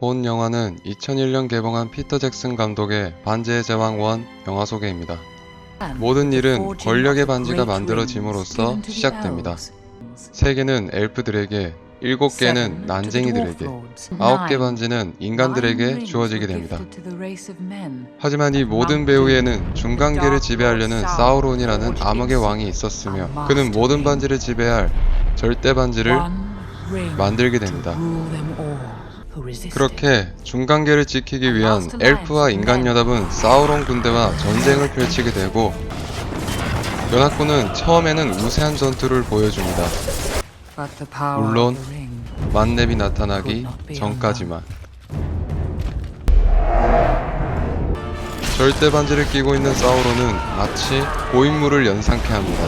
본 영화는 2001년 개봉한 피터 잭슨 감독의 반지의 제왕 1 영화 소개입니다. 모든 일은 권력의 반지가 만들어짐으로써 시작됩니다. 세 개는 엘프들에게, 일곱 개는 난쟁이들에게, 아홉 개 반지는 인간들에게 주어지게 됩니다. 하지만 이 모든 배후에는 중간계를 지배하려는 사우론이라는 암흑의 왕이 있었으며 그는 모든 반지를 지배할 절대 반지를 만들게 됩니다. 그렇게 중간계를 지키기 위한 엘프와 인간 연합은 사우론 군대와 전쟁을 펼치게 되고 연합군은 처음에는 우세한 전투를 보여줍니다. 물론 만렙이 나타나기 전까지만. 절대 반지를 끼고 있는 사우론은 마치 고인물을 연상케 합니다.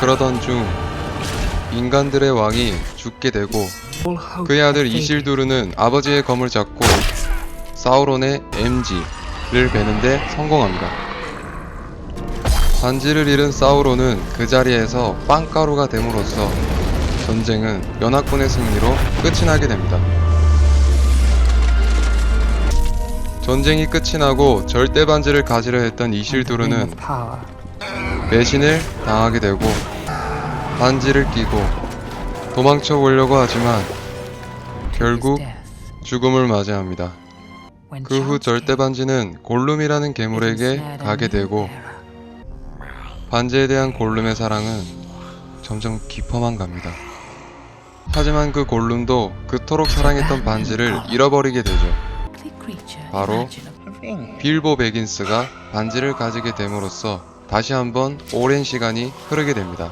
그러던 중 인간들의 왕이 죽게 되고 그의 아들 이실두르는 아버지의 검을 잡고 사우론의 MG를 베는데 성공합니다. 반지를 잃은 사우론은 그 자리에서 빵가루가 됨으로써 전쟁은 연합군의 승리로 끝이 나게 됩니다. 전쟁이 끝이 나고 절대 반지를 가지려 했던 이실두르는 배신을 당하게 되고 반지를 끼고 도망쳐 보려고 하지만 결국 죽음을 맞이합니다. 그 후 절대 반지는 골룸이라는 괴물에게 가게 되고 반지에 대한 골룸의 사랑은 점점 깊어만 갑니다. 하지만 그 골룸도 그토록 사랑했던 반지를 잃어버리게 되죠. 바로 빌보 베긴스가 반지를 가지게 됨으로써 다시 한번 오랜 시간이 흐르게 됩니다.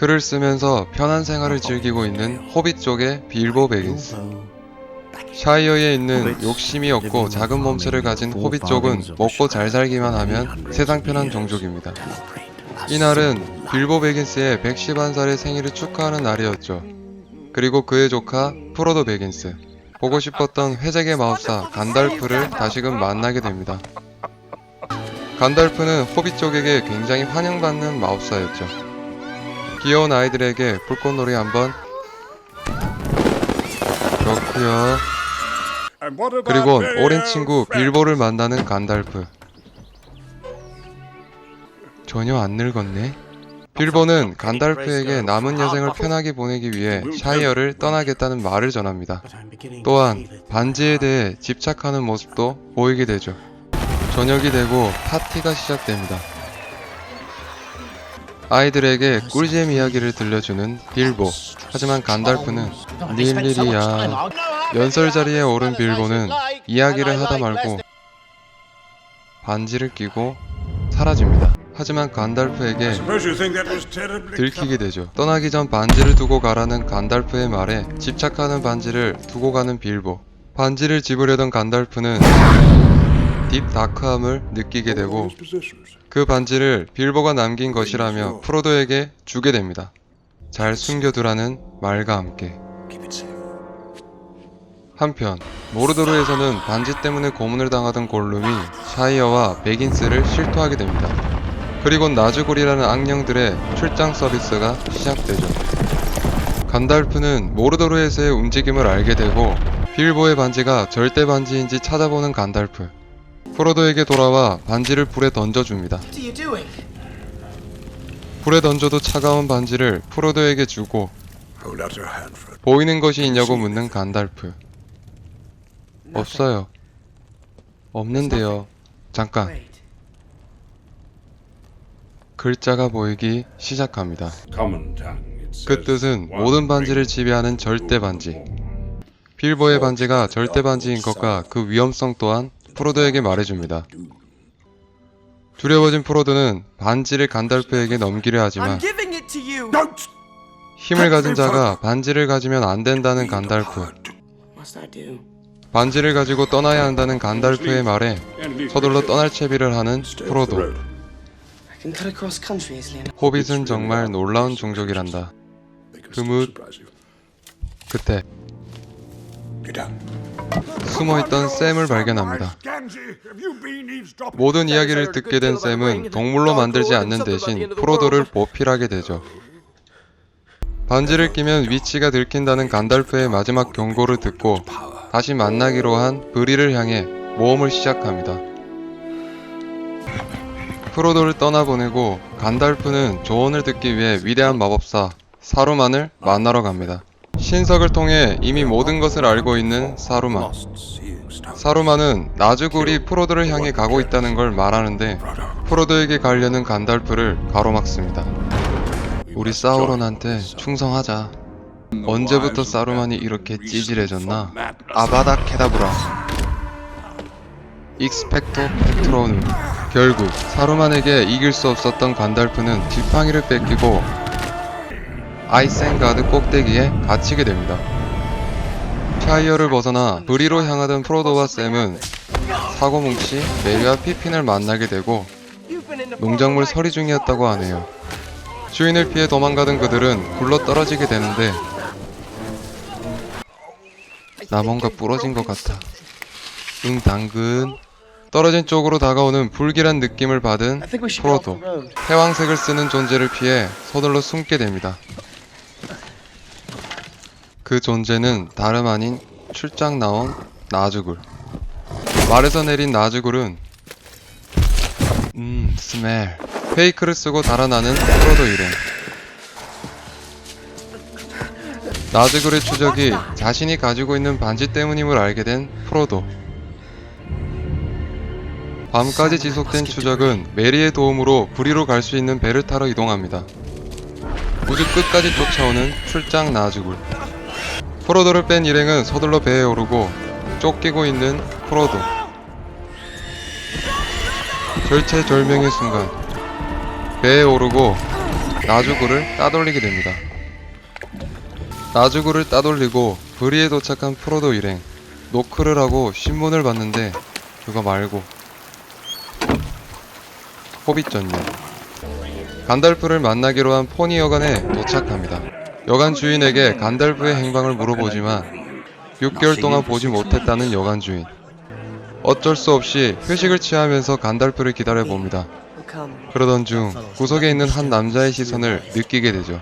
글을 쓰면서 편한 생활을 즐기고 있는 호빗 쪽의 빌보 베긴스. 샤이어에 있는 욕심이 없고 작은 몸체를 가진 호빗 쪽은 먹고 잘 살기만 하면 세상 편한 종족입니다. 이날은 빌보 베긴스의 111살의 생일을 축하하는 날이었죠. 그리고 그의 조카 프로도 베긴스. 보고 싶었던 회색의 마법사 간달프를 다시금 만나게 됩니다. 간달프는 호빗 쪽에게 굉장히 환영받는 마법사였죠. 귀여운 아이들에게 불꽃놀이 한번 그렇구요. 그리고 어린 친구 빌보를 만나는 간달프. 전혀 안 늙었네. 빌보는 간달프에게 남은 여생을 편하게 보내기 위해 샤이어를 떠나겠다는 말을 전합니다. 또한 반지에 대해 집착하는 모습도 보이게 되죠. 저녁이 되고 파티가 시작됩니다. 아이들에게 꿀잼 이야기를 들려주는 빌보. 하지만 간달프는 닐일이야. 연설 자리에 오른 빌보는 이야기를 하다 말고 반지를 끼고 사라집니다. 하지만 간달프에게 들키게 되죠. 떠나기 전 반지를 두고 가라는 간달프의 말에 집착하는 반지를 두고 가는 빌보. 반지를 집으려던 간달프는 딥 다크함을 느끼게 되고 그 반지를 빌보가 남긴 것이라며 프로도에게 주게 됩니다. 잘 숨겨두라는 말과 함께. 한편 모르도르에서는 반지 때문에 고문을 당하던 골룸이 샤이어와 베긴스를 실토하게 됩니다. 그리고 나즈골이라는 악령들의 출장 서비스가 시작되죠. 간달프는 모르도르에서의 움직임을 알게 되고 빌보의 반지가 절대 반지인지 찾아보는 간달프. 프로도에게 돌아와 반지를 불에 던져줍니다. What are you doing? 불에 던져도 차가운 반지를 프로도에게 주고. 보이는 것이 있냐고 묻는 간달프. 없어요. 없는데요. 잠깐. 글자가 보이기 시작합니다. 그 뜻은 모든 반지를. 지배하는 절대 반지. 빌보의 반지가 절대 반지인 것과 그 위험성 또한 프로도에게 말해줍니다. 두려워진 프로도는 반지를 간달프에게 넘기려 하지만. 힘을 가진 자가 반지를 가지면 안 된다는 간달프. Must I do? 반지를 가지고 떠나야 한다는 간달프의 말에 서둘러 떠날 채비를 하는 프로도. 호빗은 정말 놀라운 종족이란다. They can 그 still 무- surprise you. 그때. 숨어있던 샘을 발견합니다. 모든 이야기를 듣게 된 샘은 동물로 만들지 않는 대신 프로도를 보필하게 되죠. 반지를 끼면 위치가 들킨다는 간달프의 마지막 경고를 듣고 다시 만나기로 한 브리를 향해 모험을 시작합니다. 프로도를 떠나보내고 간달프는 조언을 듣기 위해 위대한 마법사 사루만을 만나러 갑니다. 신석을 통해 이미 모든 것을 알고 있는 stone. 사루만은 나주굴이 프로도를 향해 가고 있다는 걸 말하는데 프로도에게 가려는 간달프를 가로막습니다. 우리 사우론한테 충성하자. 언제부터 사루만이 이렇게 찌질해졌나? 아바다 케다브라. 익스펙토 페트로누. 결국 사루만에게 이길 수 없었던 간달프는 지팡이를 뺏기고 아이센가드 꼭대기에 갇히게 됩니다. 샤이어를 벗어나 브리로 향하던 프로도와 샘은 사고 뭉치 메리와 피핀을 만나게 되고 농작물 서리 중이었다고 하네요. 주인을 피해 도망가던 그들은 굴러 떨어지게 되는데 나 뭔가 부러진 것 같아. 응 당근. 떨어진 쪽으로 다가오는 불길한 느낌을 받은 프로도. 해왕색을 쓰는 존재를 피해 서둘러 숨게 됩니다. 그 존재는 다름 아닌 출장 나온 나주굴. 말에서 내린 나주굴은 음 스멜 페이크를 쓰고 달아나는 프로도 일행. 나주굴의 추적이 자신이 가지고 있는 반지 때문임을 알게 된 프로도. 밤까지 지속된 추적은 메리의 도움으로 부리로 갈 수 있는 배를 타러 이동합니다. 우주 끝까지 쫓아오는 출장 나주굴. 프로도를 뺀 일행은 서둘러 배에 오르고 쫓기고 있는 프로도. 절체절명의 순간 배에 오르고 나주굴을 따돌리게 됩니다. 나주굴을 따돌리고 브리에 도착한 프로도 일행 노크를 하고 신문을 봤는데 그거 말고 호빗 전용 간달프를 만나기로 한 포니 여관에 도착합니다. 여관 주인에게 간달프의 행방을 물어보지만 6개월 동안 보지 못했다는 여관 주인. 어쩔 수 없이 휴식을 취하면서 간달프를 기다려 봅니다. 그러던 중 구석에 있는 한 남자의 시선을 느끼게 되죠.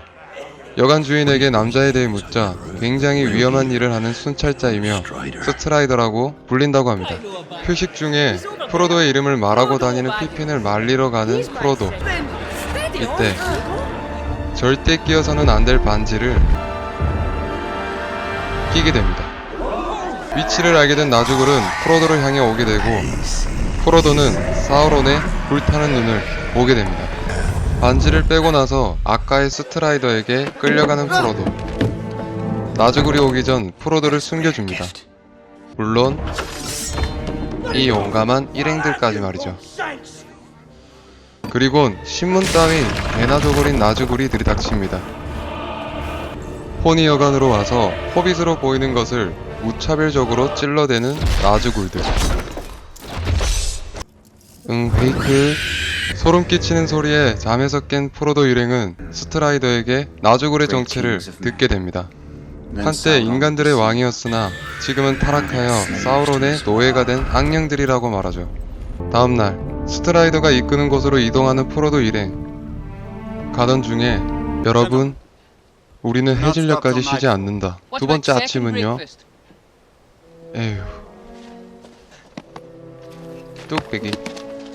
여관 주인에게 남자에 대해 묻자 굉장히 위험한 일을 하는 순찰자이며 스트라이더라고 불린다고 합니다. 휴식 중에 프로도의 이름을 말하고 다니는 피핀을 말리러 가는 프로도. 이때 절대 끼어서는 안 될 반지를 끼게 됩니다. 위치를 알게 된 나주굴은 프로도를 향해 오게 되고 프로도는 사우론의 불타는 눈을 보게 됩니다. 반지를 빼고 나서 아까의 스트라이더에게 끌려가는 프로도. 나주굴이 오기 전 프로도를 숨겨줍니다. 물론 이 용감한 일행들까지 말이죠. 그리곤 신문 따윈 개나 저고린 나주굴이 들이닥칩니다. 포니 여관으로 와서 호빗으로 보이는 것을 무차별적으로 찔러대는 나주굴들. 응, 페이크. 소름 끼치는 소리에 잠에서 깬 프로도 일행은 스트라이더에게 나주굴의 정체를 듣게 됩니다. 한때 인간들의 왕이었으나 지금은 타락하여 사우론의 노예가 된 악령들이라고 말하죠. 다음날 스트라이더가 이끄는 곳으로 이동하는 프로도 일행. 가던 중에 여러분 우리는 해질녘까지 쉬지 않는다. 두 번째 아침은요. 에휴. 뚝배기.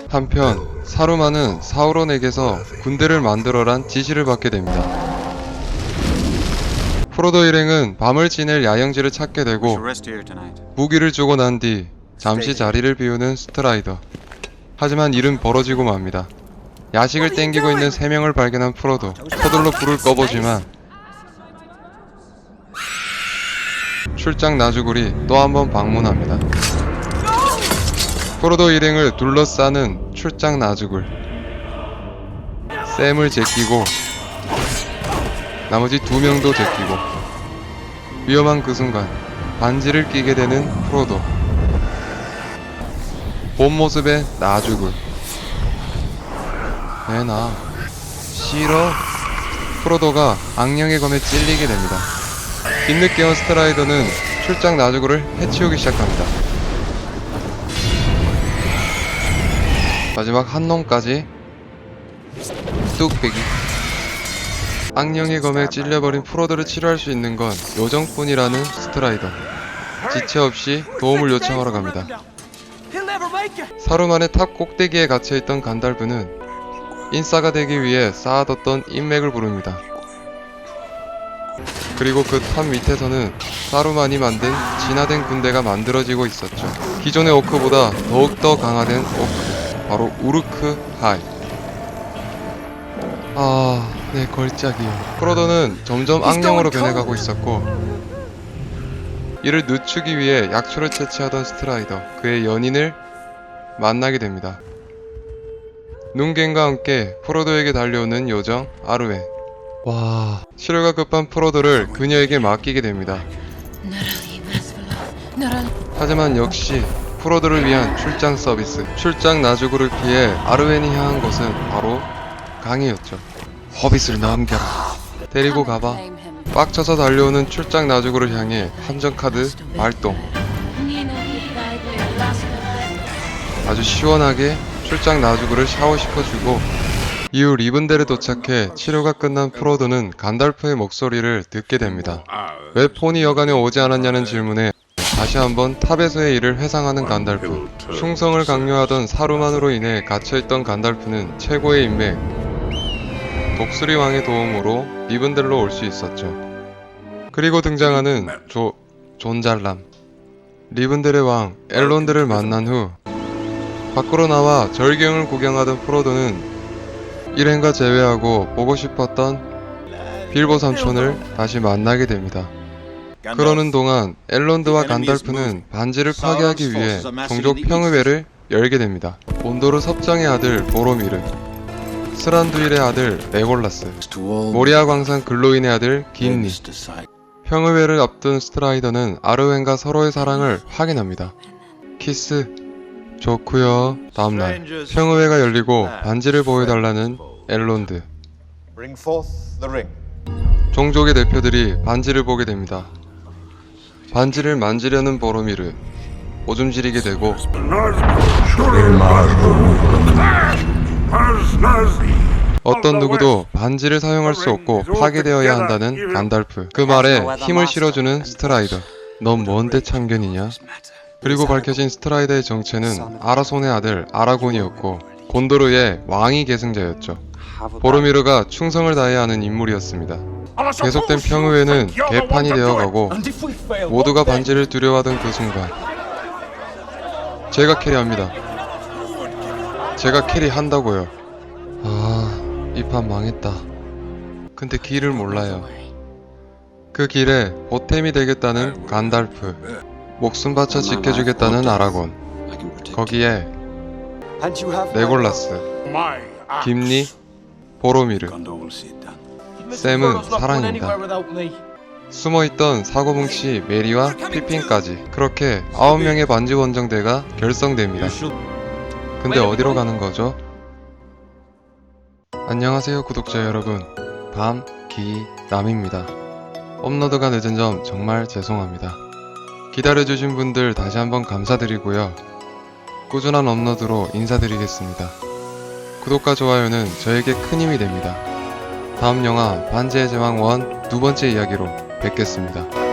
한편 사루만은 사우론에게서 군대를 만들어란 지시를 받게 됩니다. 프로도 일행은 밤을 지낼 야영지를 찾게 되고. 무기를 주고 난 뒤 잠시 자리를 비우는 스트라이더. 하지만 일은 벌어지고 맙니다. 야식을 땡기고 있는 세 명을 발견한 프로도 서둘러 불을 꺼보지만 출장 나주굴이 또 한 번 방문합니다. 프로도 일행을 둘러싸는 출장 나주굴. 샘을 제끼고 나머지 두 명도 제끼고 위험한 그 순간 반지를 끼게 되는 프로도. 본 모습의 나주굴. 내나 싫어. 프로도가 악령의 검에 찔리게 됩니다. 뒤늦게 온 스트라이더는 출장 나주굴을 해치우기 시작합니다. 마지막 한 놈까지 뚝배기. 악령의 검에 찔려버린 프로드를 치료할 수 있는 건 요정뿐이라는 스트라이더. 지체 없이 도움을 요청하러 갑니다. 사루만의 탑 꼭대기에 갇혀있던 간달프는 인싸가 되기 위해 쌓아뒀던 인맥을 부릅니다. 그리고 그 탑 밑에서는 사루만이 만든 진화된 군대가 만들어지고 있었죠. 기존의 오크보다 더욱더 강화된 오크, 바로 우르크 하이. 아, 내 걸작이요. 프로도는 점점 악령으로 변해가고 있었고, 이를 늦추기 위해 약초를 채취하던 스트라이더, 그의 연인을 만나게 됩니다. 눈갱과 함께 프로도에게 달려오는 요정 아르웬. 와, 치료가 급한 프로도를 그녀에게 맡기게 됩니다. 하지만 역시 프로도를 위한 출장 서비스, 출장 나주구를 피해 아르웬이 향한 곳은 바로 강이었죠. 허빗을 넘겨라. 데리고 가봐. 빡쳐서 달려오는 출장 나주구를 향해 함정 카드 발동. 아주 시원하게 출장 나주구를 샤워시켜주고 이후 리븐델에 도착해 치료가 끝난 프로도는 간달프의 목소리를 듣게 됩니다. 왜 폰이 여간에 오지 않았냐는 질문에 다시 한번 탑에서의 일을 회상하는 간달프. 충성을 강요하던 사루만으로 인해 갇혀있던 간달프는 최고의 인맥 독수리 왕의 도움으로 리븐델로 올 수 있었죠. 그리고 등장하는 조 존잘람. 리븐델의 왕 엘론드를 만난 후 밖으로 나와 절경을 구경하던 프로도는 일행과 제외하고 보고 싶었던 빌보 삼촌을 다시 만나게 됩니다. 그러는 동안 엘론드와 간달프는 반지를 파괴하기 위해 종족 평의회를 열게 됩니다. 온도르 섭정의 아들 보로미르, 스란두일의 아들 레골라스, 모리아 광산 글로인의 아들 김리, 평의회를 앞둔 스트라이더는 아르웬과 서로의 사랑을 확인합니다. 키스 좋구요. 다음날 평의회가 열리고 반지를 보여달라는 엘론드. 종족의 대표들이 반지를 보게 됩니다. 반지를 만지려는 보로미르. 오줌 지리게 되고 어떤 누구도 반지를 사용할 수 없고 파괴되어야 한다는 간달프. 그 말에 힘을 실어주는 스트라이더. 넌 뭔데 참견이냐? 그리고 밝혀진 스트라이더의 정체는 아라손의 아들 아라곤이었고 곤도르의 왕위 계승자였죠. 보로미르가 충성을 다해야 하는 인물이었습니다. 계속된 평의회는 개판이 되어가고 모두가 반지를 두려워하던 그 순간 제가 캐리합니다. 제가 캐리한다고요. 아, 이 판 망했다. 근데 길을 몰라요. 그 길에 보탬이 되겠다는 간달프, 목숨 바쳐 지켜주겠다는 아라곤, 거기에 레골라스, 김리, 보로미르, 샘은 사랑입니다. 숨어있던 사고뭉치 메리와 피핀까지 그렇게 9명의 반지 원정대가 결성됩니다. 근데 어디로 가는 거죠? 안녕하세요 구독자 여러분. 밤, 기, 남입니다. 업로드가 늦은 점 정말 죄송합니다. 기다려주신 분들 다시 한번 감사드리고요. 꾸준한 업로드로 인사드리겠습니다. 구독과 좋아요는 저에게 큰 힘이 됩니다. 다음 영화 반지의 제왕 1 두 번째 이야기로 뵙겠습니다.